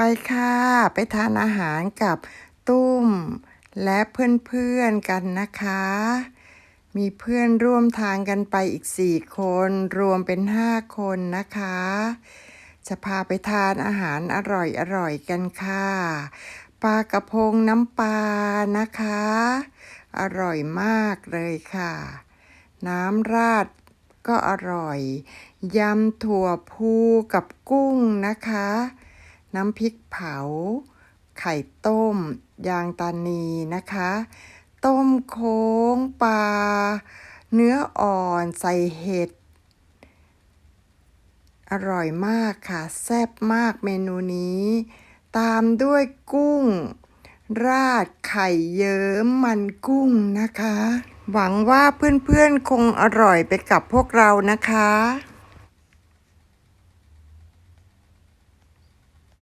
ไปค่ะ ไปทานอาหารกับตุ้ม และเพื่อนๆกันนะคะ มีเพื่อนร่วมทางกันไปอีกสี่คน รวมเป็นห้าคนนะคะ จะพาไปทานอาหารอร่อยๆกันค่ะ ปลากระพงน้ำปลานะคะ อร่อยมากเลยค่ะ น้ำราดก็อร่อย ยำถั่วพูกับกุ้งนะคะ น้ำพริกเผา ไข่ต้ม ยางตานีนะคะ ต้มโค้งปลา เนื้ออ่อนใส่เห็ด อร่อยมากค่ะ แซ่บมากเมนูนี้ ตามด้วยกุ้ง ราดไข่เยิ้มมันกุ้งนะคะ หวังว่าเพื่อนๆคงอร่อยไปกับพวกเรานะคะ